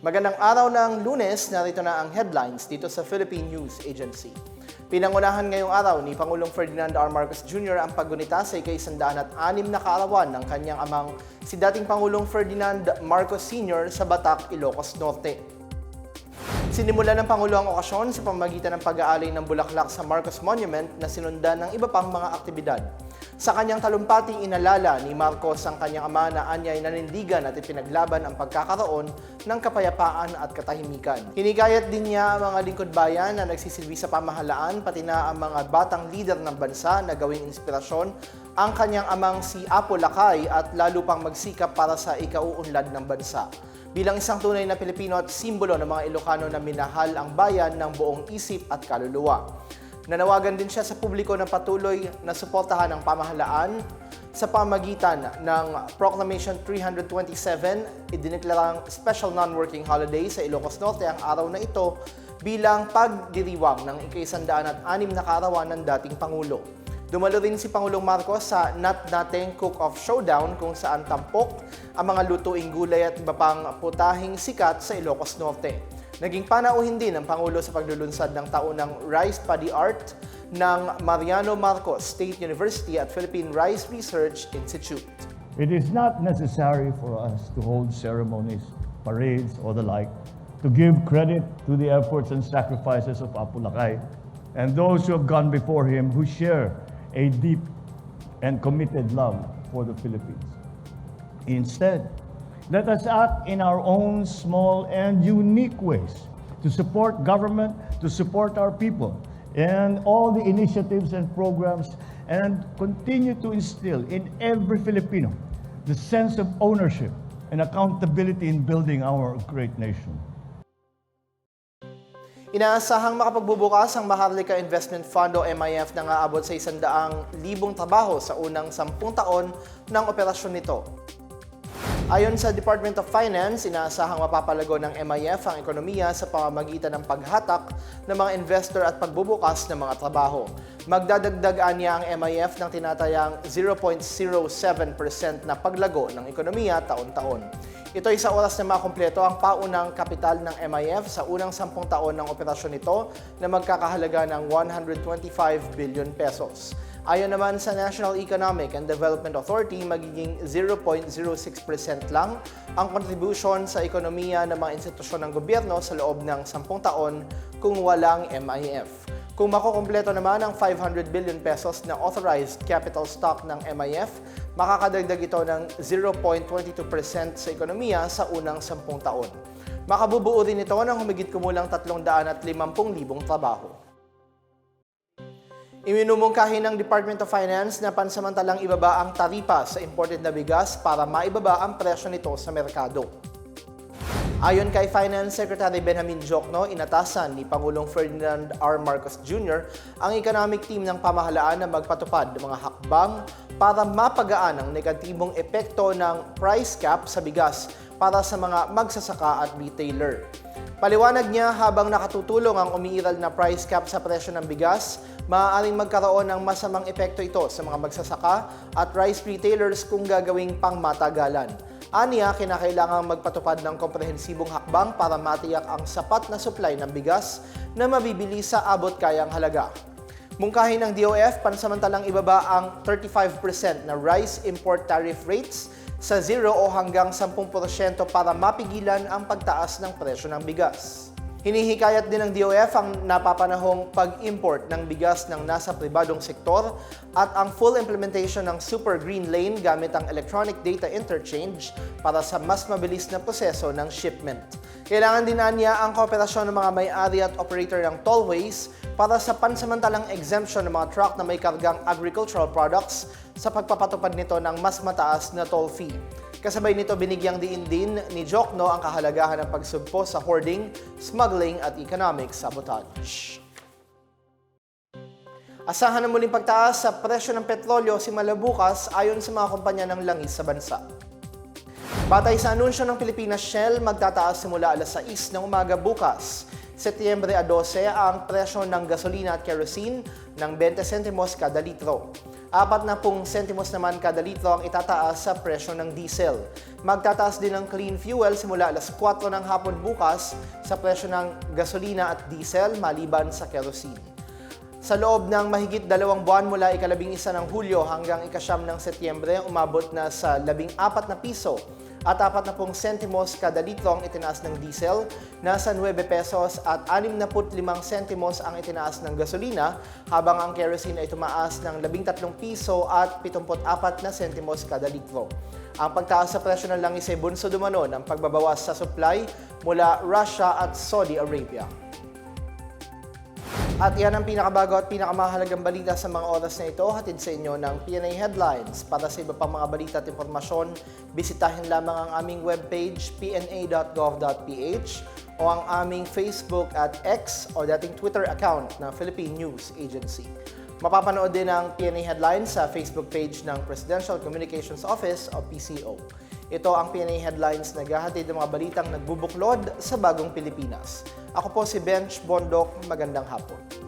Magandang araw ng lunes, narito na ang headlines dito sa Philippine News Agency. Pinangunahan ngayong araw ni Pangulong Ferdinand R. Marcos Jr. ang paggunita sa ika-isandaan at anim na kaarawan ng kanyang amang si dating Pangulong Ferdinand Marcos Sr. sa Batak, Ilocos Norte. Sinimula ng Pangulo ang okasyon sa pamamagitan ng pag-aalay ng bulaklak sa Marcos Monument na sinundan ng iba pang mga aktibidad. Sa kanyang talumpating inalala ni Marcos ang kanyang ama na anyay nanindigan at ipinaglaban ang pagkakaroon ng kapayapaan at katahimikan. Hinikayat din niya ang mga lingkod bayan na nagsisilbi sa pamahalaan pati na ang mga batang lider ng bansa na gawing inspirasyon ang kanyang amang si Apo Lakay at lalo pang magsikap para sa ikauunlad ng bansa. Bilang isang tunay na Pilipino at simbolo ng mga Ilocano na minahal ang bayan ng buong isip at kaluluwa. Nanawagan din siya sa publiko na patuloy na suportahan ang pamahalaan sa pamagitan ng Proclamation 327, idineklarang special non-working holiday sa Ilocos Norte ang araw na ito bilang pagdiriwang ng ikaisandaan at anim na kaarawan ng dating Pangulo. Dumalo rin si Pangulong Marcos sa Nat Nating Cook-Off Showdown kung saan tampok ang mga lutuing gulay at iba pang putahing sikat sa Ilocos Norte. Naging panauhin din ng Pangulo sa paglulunsad ng taunang Rice Paddy Art ng Mariano Marcos State University at Philippine Rice Research Institute. It is not necessary for us to hold ceremonies, parades, or the like to give credit to the efforts and sacrifices of Apulakay and those who have gone before him who share a deep and committed love for the Philippines. Instead, let us act in our own small and unique ways to support government, to support our people, and all the initiatives and programs, and continue to instill in every Filipino the sense of ownership and accountability in building our great nation. Inaasahang makapagbubukas ang Maharlika Investment Fund o MIF na aabot sa isandaang libong trabaho sa unang sampung taon ng operasyon nito. Ayon sa Department of Finance, inaasahang mapapalago ng MIF ang ekonomiya sa pamamagitan ng paghatak ng mga investor at pagbubukas ng mga trabaho. Magdadagdag niya ang MIF ng tinatayang 0.07% na paglago ng ekonomiya taon-taon. Ito ay sa oras na makumpleto ang paunang kapital ng MIF sa unang sampung taon ng operasyon nito na magkakahalaga ng 125 billion pesos. Ayon naman sa National Economic and Development Authority, magiging 0.06% lang ang contribution sa ekonomiya ng mga institusyon ng gobyerno sa loob ng 10 taon kung walang MIF. Kung makukumpleto naman ang 500 billion pesos na authorized capital stock ng MIF, makakadagdag ito ng 0.22% sa ekonomiya sa unang 10 taon. Makabubuo rin ito ng humigit kumulang 350,000 trabaho. Iminumungkahi ng Department of Finance na pansamantalang ibaba ang taripa sa imported na bigas para maibaba ang presyo nito sa merkado. Ayon kay Finance Secretary Benjamin Jokno, inatasan ni Pangulong Ferdinand R. Marcos Jr. ang economic team ng pamahalaan na magpatupad ng mga hakbang para mapagaan ang negatibong epekto ng price cap sa bigas para sa mga magsasaka at retailer. Paliwanag niya habang nakatutulong ang umiiral na price cap sa presyo ng bigas, maaaring magkaroon ng masamang epekto ito sa mga magsasaka at rice retailers kung gagawing pangmatagalan. Aniya, kinakailangang magpatupad ng komprehensibong hakbang para matiyak ang sapat na supply ng bigas na mabibili sa abot kayang halaga. Mungkahi ng DOF, pansamantalang ibaba ang 35% na rice import tariff rates sa 0 o hanggang 10% para mapigilan ang pagtaas ng presyo ng bigas. Hinihikayat din ng DOF ang napapanahong pag-import ng bigas ng nasa pribadong sektor at ang full implementation ng Super Green Lane gamit ang Electronic Data Interchange para sa mas mabilis na proseso ng shipment. Kailangan din niya ang kooperasyon ng mga may-ari at operator ng tollways para sa pansamantalang exemption ng mga truck na may kargang agricultural products sa pagpapatupad nito ng mas mataas na toll fee. Kasabay nito binigyang diin din ni Jokno ang kahalagahan ng pagsugpo sa hoarding, smuggling at economic sabotage. Asahan ng muling pagtaas sa presyo ng petrolyo si Malabukas ayon sa mga kumpanya ng langis sa bansa. Batay sa anunsyo ng Pilipinas Shell, magtataas simula alas 6 ng umaga bukas Setyembre a 12 ang presyo ng gasolina at kerosene ng 20 sentimos kada litro. Apat na pung sentimos naman kada litro ang itataas sa presyo ng diesel. Magtataas din ang clean fuel simula alas 4 ng hapon bukas sa presyo ng gasolina at diesel maliban sa kerosene. Sa loob ng mahigit dalawang buwan mula ikalabing isa ng Hulyo hanggang ikasyam ng Setyembre, umabot na sa labing apat na piso at apat na pong sentimos kada litro ang itinaas ng diesel, nasa 9 pesos at 65 sentimos ang itinaas ng gasolina, habang ang kerosene ay tumaas ng 13 piso at 74 na sentimos kada litro. Ang pagtaas sa presyo ng langis ay bunso dumano ng pagbabawas sa supply mula Russia at Saudi Arabia. At yan ang pinakabago at pinakamahalagang balita sa mga oras na ito. Hatid sa inyo ng PNA Headlines. Para sa iba pang mga balita at impormasyon, bisitahin lamang ang aming webpage pna.gov.ph o ang aming Facebook at X o dating Twitter account ng Philippine News Agency. Mapapanood din ang PNA Headlines sa Facebook page ng Presidential Communications Office o PCO. Ito ang PNA Headlines na gahatid ng mga balitang nagbubuklod sa bagong Pilipinas. Ako po si Bench Bondok. Magandang hapon.